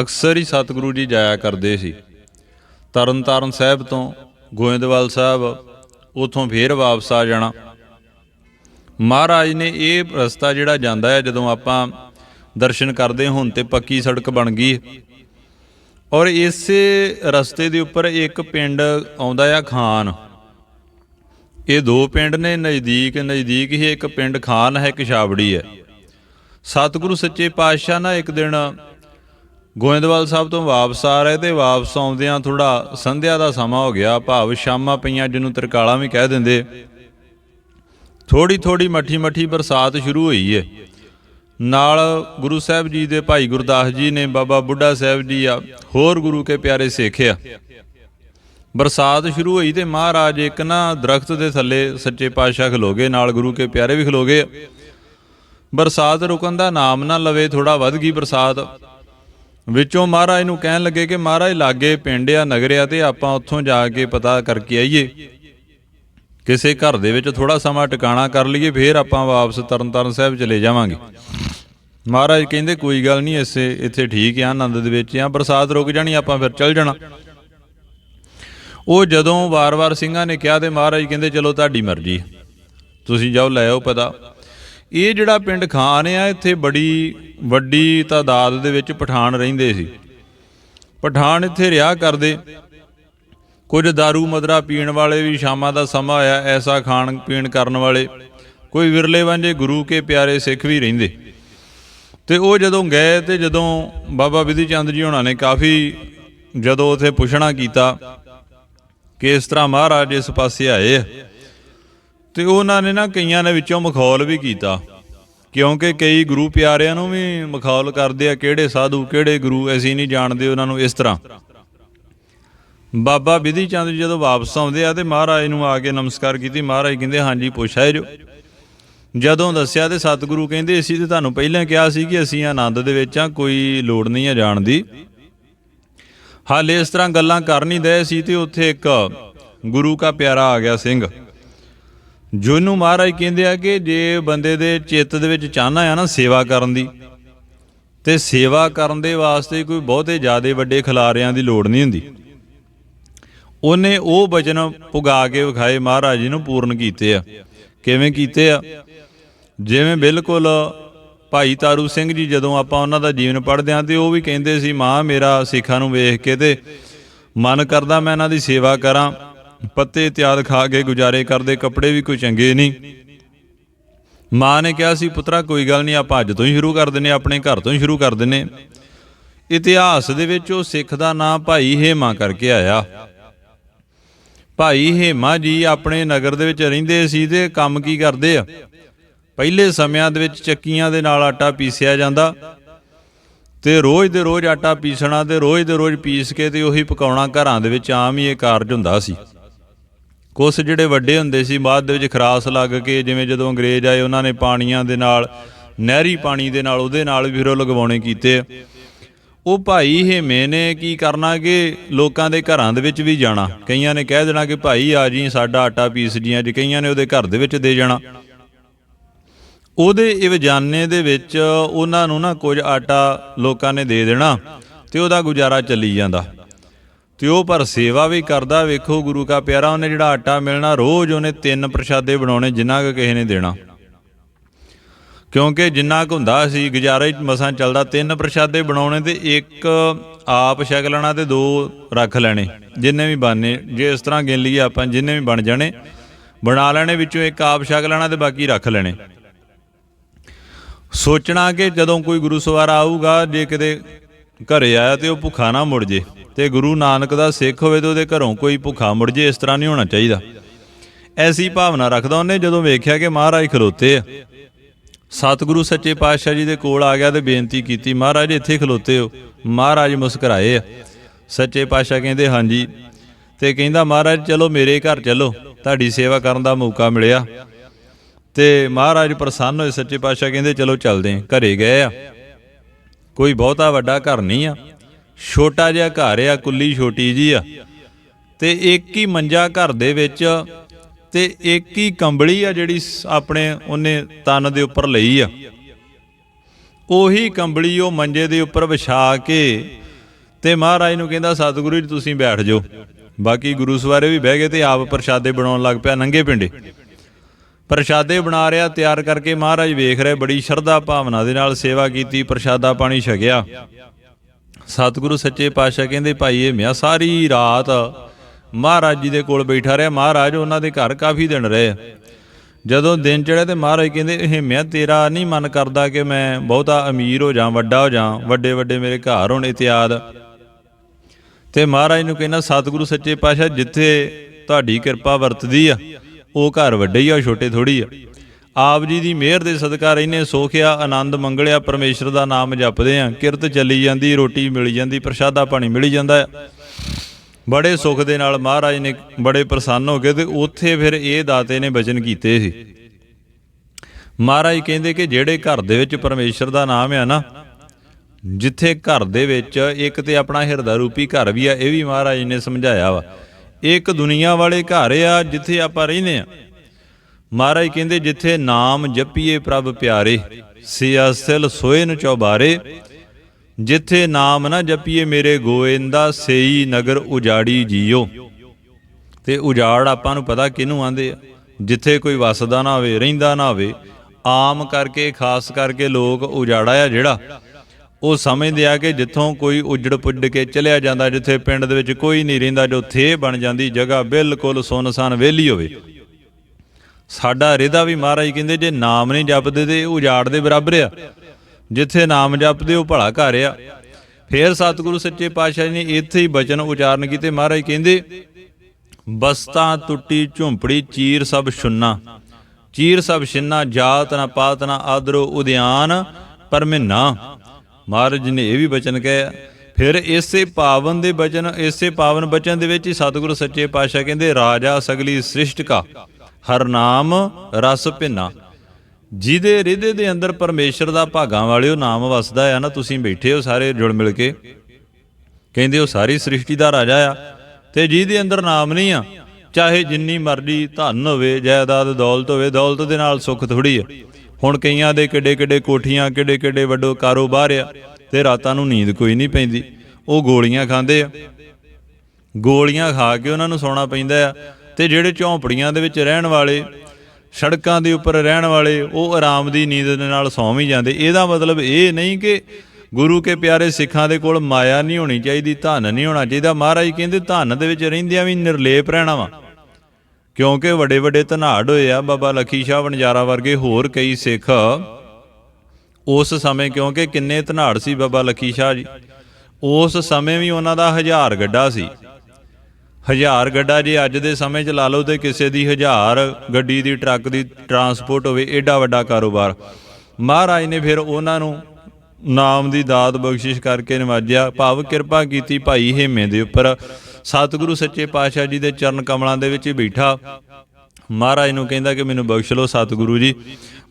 ਅਕਸਰ ਹੀ ਸਤਿਗੁਰੂ ਜੀ ਜਾਇਆ ਕਰਦੇ ਸੀ। ਤਰਨਤਾਰਨ ਸਾਹਿਬ ਤੋਂ ਗੋਇੰਦਵਾਲ ਸਾਹਿਬ ਉਥੋਂ ਫੇਰ ਵਾਪਸ ਆ ਜਾਣਾ। ਮਹਾਰਾਜ ਨੇ ਇਹ ਰਸਤਾ ਜਿਹੜਾ ਜਾਂਦਾ ਹੈ, ਜਦੋਂ ਆਪਾਂ ਦਰਸ਼ਨ ਕਰਦੇ ਹੁਣ ਤੇ ਪੱਕੀ ਸੜਕ ਬਣ ਗਈ। ਔਰ ਇਸੇ ਰਸਤੇ ਦੇ ਉੱਪਰ ਇੱਕ ਪਿੰਡ ਆਉਂਦਾ ਆ ਖਾਨ। ਇਹ ਦੋ ਪਿੰਡ ਨੇ, ਨਜ਼ਦੀਕ ਨਜ਼ਦੀਕ ਹੀ ਇੱਕ ਪਿੰਡ ਖਾਨ ਹੈ, ਇੱਕ ਛਾਬੜੀ ਹੈ। ਸਤਿਗੁਰੂ ਸੱਚੇ ਪਾਤਸ਼ਾਹ ਨਾ ਇੱਕ ਦਿਨ ਗੋਇੰਦਵਾਲ ਸਾਹਿਬ ਤੋਂ ਵਾਪਸ ਆ ਰਹੇ ਤੇ ਵਾਪਸ ਆਉਂਦਿਆਂ ਥੋੜਾ ਸੰਧਿਆ ਦਾ ਸਮਾਂ ਹੋ ਗਿਆ। ਭਾਵ ਸ਼ਾਮਾਂ ਪਈਆਂ ਜਿਹਨੂੰ ਤਰਕਾਲਾਂ ਵੀ ਕਹਿ ਦਿੰਦੇ। ਥੋੜੀ ਥੋੜੀ ਮੱਠੀ ਮੱਠੀ ਬਰਸਾਤ ਸ਼ੁਰੂ ਹੋਈ ਹੈ ਨਾਲ ਗੁਰੂ ਸਾਹਿਬ ਜੀ ਦੇ ਭਾਈ ਗੁਰਦਾਸ ਜੀ ਨੇ ਬਾਬਾ ਬੁੱਢਾ ਸਾਹਿਬ ਜੀ ਆ, ਹੋਰ ਗੁਰੂ ਕੇ ਪਿਆਰੇ ਸੇਖਿਆ ਬਰਸਾਤ ਸ਼ੁਰੂ ਹੋਈ ਤੇ ਮਹਾਰਾਜ ਇੱਕ ਨਾ ਦਰਖਤ ਦੇ ਥੱਲੇ ਸੱਚੇ ਪਾਤਸ਼ਾਹ ਖਲੋਗੇ, ਨਾਲ ਗੁਰੂ ਕੇ ਪਿਆਰੇ ਵੀ ਖਲੋਗੇ। ਬਰਸਾਤ ਰੁਕਣ ਦਾ ਨਾਮ ਨਾ ਲਵੇ ਥੋੜਾ ਵੱਧ ਗਈ ਬਰਸਾਤ। ਵਿੱਚੋਂ ਮਹਾਰਾਜ ਨੂੰ ਕਹਿਣ ਲੱਗੇ ਕਿ ਮਹਾਰਾਜ ਲਾਗੇ ਪਿੰਡ ਆ, ਨਗਰ ਆ ਤੇ ਆਪਾਂ ਉੱਥੋਂ ਜਾ ਕੇ ਪਤਾ ਕਰਕੇ ਆਈਏ। ਕਿਸੇ ਘਰ ਦੇ ਵਿੱਚ ਥੋੜਾ ਸਮਾਂ ਟਿਕਾਣਾ ਕਰ ਲਈਏ, ਫੇਰ ਆਪਾਂ ਵਾਪਸ ਤਰਨਤਾਰਨ ਸਾਹਿਬ ਚਲੇ ਜਾਵਾਂਗੇ। ਮਹਾਰਾਜ ਕਹਿੰਦੇ, ਕੋਈ ਗੱਲ ਨਹੀਂ, ਇਸੇ ਇੱਥੇ ਠੀਕ ਆ, ਆਨੰਦ ਦੇ ਵਿੱਚ ਆ, ਬਰਸਾਤ ਰੁਕ ਜਾਣੀ, ਆਪਾਂ ਫਿਰ ਚੱਲ ਜਾਣਾ। ਉਹ ਜਦੋਂ ਵਾਰ-ਵਾਰ ਸਿੰਘਾਂ ਨੇ ਕਿਹਾ ਤੇ ਮਹਾਰਾਜ ਕਹਿੰਦੇ, ਚਲੋ ਤੁਹਾਡੀ ਮਰਜ਼ੀ ਤੁਸੀਂ ਜਾਓ, ਲੈ ਆਓ ਪਤਾ। ਇਹ ਜਿਹੜਾ ਪਿੰਡ ਖਾਨ ਆ, ਇੱਥੇ ਬੜੀ ਵੱਡੀ ਤਾਦਾਦ ਦੇ ਵਿੱਚ ਪਠਾਨ ਰਹਿੰਦੇ ਸੀ। ਪਠਾਨ ਇੱਥੇ ਰਿਹਾ ਕਰਦੇ। ਕੁਝ दारू ਮਦਰਾ ਪੀਣ ਵਾਲੇ ਵੀ ਸ਼ਾਮਾਂ ਦਾ ਸਮਾਂ ਆਇਆ ਐਸਾ ਖਾਣ ਪੀਣ ਕਰਨ ਵਾਲੇ। ਕੋਈ ਵਿਰਲੇ ਵਾਂਝੇ ਗੁਰੂ ਕੇ ਪਿਆਰੇ ਸਿੱਖ ਵੀ ਰਹਿੰਦੇ। ਤੇ ਉਹ ਜਦੋਂ ਗਏ ਤੇ ਜਦੋਂ ਬਾਬਾ ਵਿਧੀ ਚੰਦ ਜੀ ਹੋਣਾ ਨੇ ਕਾਫੀ ਜਦੋਂ ਉਥੇ ਪੁੱਛਣਾ ਕੀਤਾ ਕਿ ਇਸ ਤਰ੍ਹਾਂ ਮਹਾਰਾਜ ਇਸ ਪਾਸੇ ਆਏ ਆ। ਤੇ ਉਹਨਾਂ ਨੇ ਨਾ ਕਈਆਂ ਦੇ ਵਿੱਚੋਂ ਮਖੌਲ ਵੀ ਕੀਤਾ। ਕਿਉਂਕਿ ਕਈ ਗੁਰੂ ਪਿਆਰਿਆਂ ਨੂੰ ਵੀ ਮਖੌਲ ਕਰਦੇ ਆ, ਕਿਹੜੇ ਸਾਧੂ, ਕਿਹੜੇ ਗੁਰੂ, ਅਸੀਂ ਨਹੀਂ ਜਾਣਦੇ ਉਹਨਾਂ ਨੂੰ ਇਸ ਤਰ੍ਹਾਂ। ਬਾਬਾ ਵਿਧੀ ਚੰਦ ਜੀ ਜਦੋਂ ਵਾਪਸ ਆਉਂਦੇ ਆ ਤੇ ਮਹਾਰਾਜ ਨੂੰ ਆ ਕੇ ਨਮਸਕਾਰ ਕੀਤੀ, ਮਹਾਰਾਜ ਕਹਿੰਦੇ, ਹਾਂਜੀ, ਪੁੱਛ ਆਏ ਜੋ। ਜਦੋਂ ਦੱਸਿਆ ਤੇ ਸਤਿਗੁਰੂ ਕਹਿੰਦੇ, ਅਸੀਂ ਤੇ ਤੁਹਾਨੂੰ ਪਹਿਲਾਂ ਕਿਹਾ ਸੀ ਕਿ ਅਸੀਂ ਆਨੰਦ ਦੇ ਵਿੱਚ ਆ ਕੋਈ ਲੋੜ ਨਹੀਂ ਆ ਜਾਣ ਦੀ। ਹਾਲੇ ਇਸ ਤਰ੍ਹਾਂ ਗੱਲਾਂ ਕਰ ਨਹੀਂ ਦਏ ਸੀ ਤੇ ਉੱਥੇ ਇੱਕ ਗੁਰੂ ਕਾ ਪਿਆਰਾ ਆ ਗਿਆ ਸਿੰਘ। ਜਿਹਨੂੰ ਮਹਾਰਾਜ ਕਹਿੰਦੇ ਆ ਕਿ ਜੇ ਬੰਦੇ ਦੇ ਚਿੱਤ ਦੇ ਵਿੱਚ ਚਾਹਨਾ ਆ ਨਾ ਸੇਵਾ ਕਰਨ ਦੀ, ਤੇ ਸੇਵਾ ਕਰਨ ਦੇ ਵਾਸਤੇ ਕੋਈ ਬਹੁਤੇ ਜ਼ਿਆਦੇ ਵੱਡੇ ਖਿਲਾਰਿਆਂ ਦੀ ਲੋੜ ਨਹੀਂ ਹੁੰਦੀ। ਉਹਨੇ ਉਹ ਵਚਨ ਪੁਗਾ ਕੇ ਵਿਖਾਏ, ਮਹਾਰਾਜ ਜੀ ਨੂੰ ਪੂਰਨ ਕੀਤੇ ਆ। ਕਿਵੇਂ ਕੀਤੇ ਆ? ਜਿਵੇਂ ਬਿਲਕੁਲ ਭਾਈ ਤਾਰੂ ਸਿੰਘ ਜੀ ਜਦੋਂ ਆਪਾਂ ਉਹਨਾਂ ਦਾ ਜੀਵਨ ਪੜ੍ਹਦੇ ਹਾਂ, ਤੇ ਉਹ ਵੀ ਕਹਿੰਦੇ ਸੀ, ਮਾਂ, ਮੇਰਾ ਸਿੱਖਾਂ ਨੂੰ ਵੇਖ ਕੇ ਤੇ ਮਨ ਕਰਦਾ ਮੈਂ ਇਹਨਾਂ ਦੀ ਸੇਵਾ ਕਰਾਂ। ਪੱਤੇ ਇਤਿਆਦ ਖਾ ਕੇ ਗੁਜ਼ਾਰੇ ਕਰਦੇ, ਕੱਪੜੇ ਵੀ ਕੋਈ ਚੰਗੇ ਨਹੀਂ। ਮਾਂ ਨੇ ਕਿਹਾ ਸੀ, ਪੁੱਤਰਾ, ਕੋਈ ਗੱਲ ਨਹੀਂ, ਆਪਾਂ ਅੱਜ ਤੋਂ ਹੀ ਸ਼ੁਰੂ ਕਰ ਦਿੰਨੇ ਆਪਣੇ ਘਰ ਤੋਂ ਹੀ ਸ਼ੁਰੂ ਕਰ ਦਿੰਨੇ ਇਤਿਹਾਸ ਦੇ ਵਿੱਚ ਉਹ ਸਿੱਖ ਦਾ ਨਾਂ ਭਾਈ ਹੇਮਾ ਕਰਕੇ ਆਇਆ। ਭਾਈ ਹੇਮਾ ਜੀ ਆਪਣੇ ਨਗਰ ਦੇ ਵਿੱਚ ਰਹਿੰਦੇ ਸੀ ਤੇ ਕੰਮ ਕੀ ਕਰਦੇ ਆ? ਪਹਿਲੇ ਸਮਿਆਂ ਦੇ ਵਿੱਚ ਚੱਕੀਆਂ ਦੇ ਨਾਲ ਆਟਾ ਪੀਸਿਆ ਜਾਂਦਾ ਤੇ ਰੋਜ਼ ਦੇ ਰੋਜ਼ ਆਟਾ ਪੀਸਣਾ ਤੇ ਰੋਜ਼ ਦੇ ਰੋਜ਼ ਪੀਸ ਕੇ ਤੇ ਉਹੀ ਪਕਾਉਣਾ ਘਰਾਂ ਦੇ ਵਿੱਚ ਆਮ ਹੀ ਇਹ ਕਾਰਜ ਹੁੰਦਾ ਸੀ। ਕੁਝ ਜਿਹੜੇ ਵੱਡੇ ਹੁੰਦੇ ਸੀ, ਬਾਅਦ ਦੇ ਵਿੱਚ ਖਰਾਸ ਲੱਗ ਕੇ ਜਿਵੇਂ ਜਦੋਂ ਅੰਗਰੇਜ਼ ਆਏ, ਉਹਨਾਂ ਨੇ ਪਾਣੀਆਂ ਦੇ ਨਾਲ, ਨਹਿਰੀ ਪਾਣੀ ਦੇ ਨਾਲ, ਉਹਦੇ ਨਾਲ ਵੀ ਫਿਰ ਉਹ ਲਗਵਾਉਣੇ ਕੀਤੇ ਉਹ ਭਾਈ ਹੇਮੇ ਨੇ ਕੀ ਕਰਨਾ ਕਿ ਲੋਕਾਂ ਦੇ ਘਰਾਂ ਦੇ ਵਿੱਚ ਵੀ ਜਾਣਾ। ਕਈਆਂ ਨੇ ਕਹਿ ਦੇਣਾ ਕਿ ਭਾਈ ਆ ਜੀ, ਸਾਡਾ ਆਟਾ ਪੀਸ ਜੀ ਅੱਜ। ਕਈਆਂ ਨੇ ਉਹਦੇ ਘਰ ਦੇ ਵਿੱਚ ਦੇ ਜਾਣਾ। ਉਹਦੇ ਇਹ ਦੇ ਵਿੱਚ ਉਹਨਾਂ ਨੂੰ ਨਾ ਕੁਝ ਆਟਾ ਲੋਕਾਂ ਨੇ ਦੇ ਦੇਣਾ ਤੇ ਉਹਦਾ ਗੁਜ਼ਾਰਾ ਚੱਲੀ ਜਾਂਦਾ। ਤੇ ਉਹ ਪਰ ਸੇਵਾ ਵੀ ਕਰਦਾ, ਵੇਖੋ ਗੁਰੂ ਕਾ ਪਿਆਰਾ, ਉਹਨੇ ਜਿਹੜਾ ਆਟਾ ਮਿਲਣਾ, ਰੋਜ਼ ਉਹਨੇ ਤਿੰਨ ਪ੍ਰਸ਼ਾਦੇ ਬਣਾਉਣੇ, ਜਿੰਨਾ ਕੁ ਕਿਸੇ ਨੇ ਦੇਣਾ। ਕਿਉਂਕਿ ਜਿੰਨਾ ਕੁ ਹੁੰਦਾ ਸੀ, ਗੁਜ਼ਾਰਾ ਹੀ ਮਸਾਂ ਚੱਲਦਾ, ਤਿੰਨ ਪ੍ਰਸ਼ਾਦੇ ਬਣਾਉਣੇ ਤੇ ਇੱਕ ਆਪ ਛਕ ਲੈਣਾ ਤੇ ਦੋ ਰੱਖ ਲੈਣੇ, ਜਿੰਨੇ ਵੀ ਬਾਨੇ ਜੇ ਇਸ ਤਰ੍ਹਾਂ ਗਿਣ ਲਈਏ ਆਪਾਂ, ਜਿੰਨੇ ਵੀ ਬਣ ਜਾਣੇ, ਬਣਾ ਲੈਣੇ, ਵਿੱਚੋਂ ਇੱਕ ਆਪ ਛਕ ਲੈਣਾ ਤੇ ਬਾਕੀ ਰੱਖ ਲੈਣੇ। ਸੋਚਣਾ ਕਿ ਜਦੋਂ ਕੋਈ ਗੁਰੂ ਸਵਾਰ ਆਊਗਾ, ਜੇ ਕਿਤੇ ਘਰੇ ਆਇਆ ਤੇ ਉਹ ਭੁੱਖਾ ਨਾ ਮੁੜ ਜੇ ਤੇ ਗੁਰੂ ਨਾਨਕ ਦਾ ਸਿੱਖ ਹੋਵੇ ਤੇ ਉਹਦੇ ਘਰੋਂ ਕੋਈ ਭੁੱਖਾ ਮੁੜ ਜੇ, ਇਸ ਤਰ੍ਹਾਂ ਨਹੀਂ ਹੋਣਾ ਚਾਹੀਦਾ। ਐਸੀ ਭਾਵਨਾ ਰੱਖਦਾ ਉਹਨੇ ਜਦੋਂ ਵੇਖਿਆ ਕਿ ਮਹਾਰਾਜ ਖਲੋਤੇ ਆ। ਸਤਿਗੁਰੂ ਸੱਚੇ ਪਾਤਸ਼ਾਹ ਜੀ ਦੇ ਕੋਲ ਆ ਗਿਆ ਤੇ ਬੇਨਤੀ ਕੀਤੀ, ਮਹਾਰਾਜ, ਇੱਥੇ ਖਲੋਤੇ ਹੋ। ਮਹਾਰਾਜ ਮੁਸਕਰਾਏ ਆ। ਸੱਚੇ ਪਾਤਸ਼ਾਹ ਕਹਿੰਦੇ, ਹਾਂਜੀ। ਤੇ ਕਹਿੰਦਾ, ਮਹਾਰਾਜ, ਚਲੋ ਮੇਰੇ ਘਰ ਚਲੋ, ਤੁਹਾਡੀ ਸੇਵਾ ਕਰਨ ਦਾ ਮੌਕਾ ਮਿਲਿਆ। ਤੇ ਮਹਾਰਾਜ ਪ੍ਰਸੰਨ ਹੋਏ, ਸੱਚੇ ਪਾਤਸ਼ਾਹ ਕਹਿੰਦੇ, ਚਲੋ ਚੱਲਦੇ ਆਂ, ਘਰੇ ਗਏ ਆ। ਕੋਈ ਬਹੁਤਾ ਵੱਡਾ ਘਰ ਨਹੀਂ ਆ। ਛੋਟਾ ਜਿਹਾ ਘਰ ਆ, ਕੁੱਲੀ ਛੋਟੀ ਜੀ ਆ। ਤੇ ਇੱਕ ਹੀ ਮੰਜਾ ਘਰ ਦੇ ਵਿੱਚ ਤੇ ਇੱਕ ਹੀ ਕੰਬਲੀ ਆ ਜਿਹੜੀ ਆਪਣੇ ਉਹਨੇ ਤਨ ਦੇ ਉੱਪਰ ਲਈ ਆ। ਉਹੀ ਕੰਬਲੀ ਉਹ ਮੰਜੇ ਦੇ ਉੱਪਰ ਵਿਛਾ ਕੇ ਤੇ ਮਹਾਰਾਜ ਨੂੰ ਕਹਿੰਦਾ, ਸਤਿਗੁਰੂ ਜੀ, ਤੁਸੀਂ ਬੈਠ ਜਾਓ। ਬਾਕੀ ਗੁਰੂ ਸਵਾਰੇ ਵੀ ਬਹਿ ਗਏ ਤੇ ਆਪ ਪ੍ਰਸ਼ਾਦੇ ਬਣਾਉਣ ਲੱਗ ਪਿਆ ਨੰਗੇ ਪਿੰਡੇ। ਪ੍ਰਸ਼ਾਦੇ ਬਣਾ ਰਿਹਾ, ਤਿਆਰ ਕਰਕੇ ਮਹਾਰਾਜ ਵੇਖ ਰਹੇ, ਬੜੀ ਸ਼ਰਧਾ ਭਾਵਨਾ ਦੇ ਨਾਲ ਸੇਵਾ ਕੀਤੀ, ਪ੍ਰਸ਼ਾਦਾ ਪਾਣੀ ਛਕਿਆ। ਸਤਿਗੁਰੂ ਸੱਚੇ ਪਾਤਸ਼ਾਹ ਕਹਿੰਦੇ, ਭਾਈ, ਇਹ ਮਿਆ ਸਾਰੀ ਰਾਤ ਮਹਾਰਾਜ ਜੀ ਦੇ ਕੋਲ ਬੈਠਾ ਰਿਹਾ। ਮਹਾਰਾਜ ਉਹਨਾਂ ਦੇ ਘਰ ਕਾਫੀ ਦਿਨ ਰਹੇ। ਜਦੋਂ ਦਿਨ ਚੜਿਆ ਤੇ ਮਹਾਰਾਜ ਕਹਿੰਦੇ, ਇਹ ਮਿਆ, ਤੇਰਾ ਨਹੀਂ ਮਨ ਕਰਦਾ ਕਿ ਮੈਂ ਬਹੁਤਾ ਅਮੀਰ ਹੋ ਜਾਂ, ਵੱਡਾ ਹੋ ਜਾਂ ਵੱਡੇ ਵੱਡੇ ਮੇਰੇ ਘਰ ਹੋਣ ਇਤਿਆਦ ਤੇ ਮਹਾਰਾਜ ਨੂੰ ਕਹਿੰਦਾ, ਸਤਿਗੁਰੂ ਸੱਚੇ ਪਾਤਸ਼ਾਹ, ਜਿੱਥੇ ਤੁਹਾਡੀ ਕਿਰਪਾ ਵਰਤਦੀ ਆ ਉਹ ਘਰ ਵੱਡੇ ਹੀ ਆ, ਛੋਟੇ ਥੋੜੀ ਆ। ਆਪ ਜੀ ਦੀ ਮਿਹਰ ਦੇ ਸਦਕਾ ਰਹਿਨੇ ਸੋਖਿਆ ਆਨੰਦ ਮੰਗਲਿਆ, ਪਰਮੇਸ਼ਰ ਦਾ ਨਾਮ ਜਪਦੇ ਆ। ਕਿਰਤ ਚੱਲੀ ਜਾਂਦੀ, ਰੋਟੀ ਮਿਲ ਜਾਂਦੀ, ਪ੍ਰਸ਼ਾਦਾ ਪਾਣੀ ਮਿਲ ਜਾਂਦਾ ਆ। ਬੜੇ ਸੁੱਖ ਦੇ ਨਾਲ ਮਹਾਰਾਜ ਨੇ ਬੜੇ ਪ੍ਰਸੰਨ ਹੋ ਕੇ ਤੇ ਉੱਥੇ ਫਿਰ ਇਹ ਦਾਤੇ ਨੇ ਵਚਨ ਕੀਤੇ ਸੀ। ਮਹਾਰਾਜ ਕਹਿੰਦੇ ਕਿ ਜਿਹੜੇ ਘਰ ਦੇ ਵਿੱਚ ਪਰਮੇਸ਼ਰ ਦਾ ਨਾਮ ਆ ਨਾ, ਜਿੱਥੇ ਘਰ ਦੇ ਵਿੱਚ ਇੱਕ ਤੇ ਆਪਣਾ ਹਿਰਦਾ ਰੂਪੀ ਘਰ ਵੀ ਆ, ਇਹ ਵੀ ਮਹਾਰਾਜ ਨੇ ਸਮਝਾਇਆ ਵਾ। ਇਹ ਇੱਕ ਦੁਨੀਆ ਵਾਲੇ ਘਰ ਆ, ਜਿੱਥੇ ਆਪਾਂ ਰਹਿੰਦੇ ਆ। ਮਹਾਰਾਜ ਕਹਿੰਦੇ, ਜਿੱਥੇ ਨਾਮ ਜਪੀਏ ਪ੍ਰਭ ਪਿਆਰੇ ਸਿਆਸਲ ਸੋਇਨ ਚੌਬਾਰੇ। ਜਿੱਥੇ ਨਾਮ ਨਾ ਜਪੀਏ ਮੇਰੇ ਗੋਇੰਦਾ, ਸੇਈ ਨਗਰ ਉਜਾੜੀ ਜੀਓ। ਤੇ ਉਜਾੜ ਆਪਾਂ ਨੂੰ ਪਤਾ ਕਿਹਨੂੰ ਆਂਦੇ ਆ? ਜਿੱਥੇ ਕੋਈ ਵਸਦਾ ਨਾ ਹੋਵੇ, ਰਹਿੰਦਾ ਨਾ ਹੋਵੇ, ਆਮ ਕਰਕੇ, ਖਾਸ ਕਰਕੇ ਲੋਕ ਉਜਾੜਾ ਆ ਜਿਹੜਾ। ਉਹ ਸਮਝਦੇ ਆ ਕਿ ਜਿੱਥੋਂ ਕੋਈ ਉਜੜ ਪੁੱਜ ਕੇ ਚਲਿਆ ਜਾਂਦਾ, ਜਿੱਥੇ ਪਿੰਡ ਦੇ ਵਿੱਚ ਕੋਈ ਨਹੀਂ ਰਹਿੰਦਾ, ਜੋ ਥੇ ਬਣ ਜਾਂਦੀ ਜਗ੍ਹਾ ਬਿਲਕੁਲ ਸੁੰਨਸਾਨ ਵਿਹਲੀ ਹੋਵੇ। ਸਾਡਾ ਰਿਦਾ ਵੀ ਮਹਾਰਾਜ ਕਹਿੰਦੇ, ਜੇ ਨਾਮ ਨਹੀਂ ਜਪਦੇ ਤੇ ਉਜਾੜ ਦੇ ਬਰਾਬਰ ਆ। ਜਿੱਥੇ ਨਾਮ ਜਪਦੇ, ਉਹ ਭਲਾ ਘਰ ਆ। ਫੇਰ ਸਤਿਗੁਰੂ ਸੱਚੇ ਪਾਤਸ਼ਾਹ ਜੀ ਨੇ ਇੱਥੇ ਹੀ ਬਚਨ ਉਚਾਰਨ ਕੀਤੇ। ਮਹਾਰਾਜ ਕਹਿੰਦੇ, ਬਸਤਾ ਟੁੱਟੀ ਝੁੰਪੜੀ, ਚੀਰ ਸਭ ਸ਼ੁੰਨਾ ਚੀਰ ਸਭ ਛਿੰਨਾ, ਜਾਤ ਨਾ ਪਾਤ ਨਾ ਆਦਰੋ ਉਦਿਆਨ, ਪਰ ਮਿੰਨਾ। ਮਹਾਰਾਜ ਜੀ ਨੇ ਇਹ ਵੀ ਬਚਨ ਕਹਿਆ, ਫਿਰ ਇਸੇ ਪਾਵਨ ਦੇ ਬਚਨ, ਇਸੇ ਪਾਵਨ ਬਚਨ ਦੇ ਵਿੱਚ ਹੀ ਸਤਿਗੁਰੂ ਸੱਚੇ ਪਾਤਸ਼ਾਹ ਕਹਿੰਦੇ, ਰਾਜਾ ਸਗਲੀ ਸ੍ਰਿਸ਼ਟ ਕਾ, ਹਰ ਨਾਮ ਰਸ ਭਿੰਨਾ। ਜਿਹਦੇ ਰਿਦੇ ਦੇ ਅੰਦਰ ਪਰਮੇਸ਼ਰ ਦਾ ਭਾਗਾਂ ਵਾਲਿਓ ਨਾਮ ਵਸਦਾ ਆ ਨਾ, ਤੁਸੀਂ ਬੈਠੇ ਹੋ ਸਾਰੇ ਜੁੜ ਮਿਲ ਕੇ। ਕਹਿੰਦੇ ਉਹ ਸਾਰੀ ਸ੍ਰਿਸ਼ਟੀ ਦਾ ਰਾਜਾ ਆ, ਤੇ ਜਿਹਦੇ ਅੰਦਰ ਨਾਮ ਨਹੀਂ ਆ, ਚਾਹੇ ਜਿੰਨੀ ਮਰਜ਼ੀ ਧਨ ਹੋਵੇ, ਜਾਇਦਾਦ ਦੌਲਤ ਹੋਵੇ, ਦੌਲਤ ਦੇ ਨਾਲ ਸੁੱਖ ਥੋੜੀ ਆ। ਹੁਣ ਕਈਆਂ ਦੇ ਕਿੱਡੇ ਕਿੱਡੇ ਕੋਠੀਆਂ, ਕਿੱਡੇ ਕਿੱਡੇ ਵੱਡੋ ਕਾਰੋਬਾਰ ਆ ਤੇ ਰਾਤਾਂ ਨੂੰ ਨੀਂਦ ਕੋਈ ਨਹੀਂ ਪੈਂਦੀ। ਉਹ ਗੋਲੀਆਂ ਖਾਂਦੇ ਆ। ਗੋਲੀਆਂ ਖਾ ਕੇ ਉਹਨਾਂ ਨੂੰ ਸੌਣਾ ਪੈਂਦਾ ਆ ਤੇ ਜਿਹੜੇ ਝੌਂਪੜੀਆਂ ਦੇ ਵਿੱਚ ਰਹਿਣ ਵਾਲੇ, ਸੜਕਾਂ ਦੇ ਉੱਪਰ ਰਹਿਣ ਵਾਲੇ, ਉਹ ਆਰਾਮ ਦੀ ਨੀਂਦ ਦੇ ਨਾਲ ਸੌਂ ਵੀ ਜਾਂਦੇ। ਇਹਦਾ ਮਤਲਬ ਇਹ ਨਹੀਂ ਕਿ ਗੁਰੂ ਕੇ ਪਿਆਰੇ ਸਿੱਖਾਂ ਦੇ ਕੋਲ ਮਾਇਆ ਨਹੀਂ ਹੋਣੀ ਚਾਹੀਦੀ, ਧਨ ਨਹੀਂ ਹੋਣਾ ਚਾਹੀਦਾ। ਮਹਾਰਾਜ ਕਹਿੰਦੇ ਧਨ ਦੇ ਵਿੱਚ ਰਹਿੰਦਿਆਂ ਵੀ ਨਿਰਲੇਪ ਰਹਿਣਾ ਵਾ। ਕਿਉਂਕਿ ਵੱਡੇ ਵੱਡੇ ਧਨਾੜ ਹੋਏ ਆ, ਬਾਬਾ ਲਖੀ ਸ਼ਾਹ ਵਣਜਾਰਾ ਵਰਗੇ ਹੋਰ ਕਈ ਸਿੱਖ ਉਸ ਸਮੇਂ, ਕਿਉਂਕਿ ਕਿੰਨੇ ਧਨਾੜ ਸੀ ਬਾਬਾ ਲਖੀ ਸ਼ਾਹ ਜੀ? ਉਸ ਸਮੇਂ ਵੀ ਉਹਨਾਂ ਦਾ ਹਜ਼ਾਰ ਗੱਡਾ ਸੀ। ਹਜ਼ਾਰ ਗੱਡਾ ਜੇ ਅੱਜ ਦੇ ਸਮੇਂ 'ਚ ਲਾ ਲਓ ਤੇ ਕਿਸੇ ਦੀ ਹਜ਼ਾਰ ਗੱਡੀ ਦੀ, ਟਰੱਕ ਦੀ ਟਰਾਂਸਪੋਰਟ ਹੋਵੇ, ਏਡਾ ਵੱਡਾ ਕਾਰੋਬਾਰ। ਮਹਾਰਾਜ ਨੇ ਫਿਰ ਉਹਨਾਂ ਨੂੰ ਨਾਮ ਦੀ ਦਾਤ ਬਖਸ਼ਿਸ਼ ਕਰਕੇ ਨਿਵਾਜਿਆ। ਭਾਵ ਕਿਰਪਾ ਕੀਤੀ ਭਾਈ ਹੇਮੇ ਦੇ ਉੱਪਰ। ਸਤਿਗੁਰੂ ਸੱਚੇ ਪਾਤਸ਼ਾਹ ਜੀ ਦੇ ਚਰਨ ਕਮਲਾਂ ਦੇ ਵਿੱਚ ਹੀ ਬੈਠਾ। ਮਹਾਰਾਜ ਨੂੰ ਕਹਿੰਦਾ ਕਿ ਮੈਨੂੰ ਬਖਸ਼ ਲਓ ਸਤਿਗੁਰੂ ਜੀ।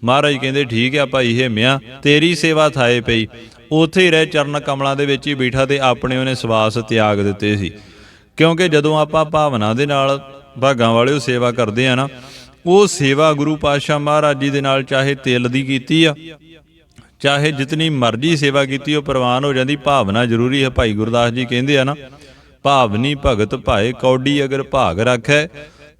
ਮਹਾਰਾਜ ਕਹਿੰਦੇ, ਠੀਕ ਆ ਭਾਈ, ਹੇਮਿਆ, ਤੇਰੀ ਸੇਵਾ ਥਾਏ ਪਈ। ਉੱਥੇ ਹੀ ਰਹਿ ਚਰਨ ਕਮਲਾਂ ਦੇ ਵਿੱਚ ਹੀ ਬੈਠਾ ਤੇ ਆਪਣੇ ਉਹਨੇ ਸਵਾਸ ਤਿਆਗ ਦਿੱਤੇ ਸੀ। ਕਿਉਂਕਿ ਜਦੋਂ ਆਪਾਂ ਭਾਵਨਾ ਦੇ ਨਾਲ ਭਾਗਾਂ ਵਾਲਿਓ ਸੇਵਾ ਕਰਦੇ ਆ ਨਾ, ਉਹ ਸੇਵਾ ਗੁਰੂ ਪਾਤਸ਼ਾਹ ਮਹਾਰਾਜ ਜੀ ਦੇ ਨਾਲ ਚਾਹੇ ਤਿਲ ਦੀ ਕੀਤੀ ਆ, ਚਾਹੇ ਜਿਤਨੀ ਮਰਜ਼ੀ ਸੇਵਾ ਕੀਤੀ, ਉਹ ਪ੍ਰਵਾਨ ਹੋ ਜਾਂਦੀ। ਭਾਵਨਾ ਜ਼ਰੂਰੀ ਹੈ, ਭਾਈ ਗੁਰਦਾਸ ਜੀ ਕਹਿੰਦੇ ਆ ਨਾ ਭਾਵਨੀ ਭਗਤ ਭਾਏ ਕੌਡੀ ਅਗਰ ਭਾਗ ਰੱਖੈ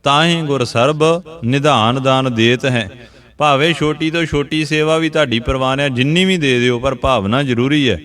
ਤਾਂ ਹੀ ਗੁਰ ਸਰਬ ਨਿਧਾਨ ਦਾਨ ਦੇਤ ਹੈ। ਭਾਵੇਂ ਛੋਟੀ ਤੋਂ ਛੋਟੀ ਸੇਵਾ ਵੀ ਤੁਹਾਡੀ ਪ੍ਰਵਾਨ ਹੈ, ਜਿੰਨੀ ਵੀ ਦੇ ਦਿਓ, ਪਰ ਭਾਵਨਾ ਜ਼ਰੂਰੀ ਹੈ।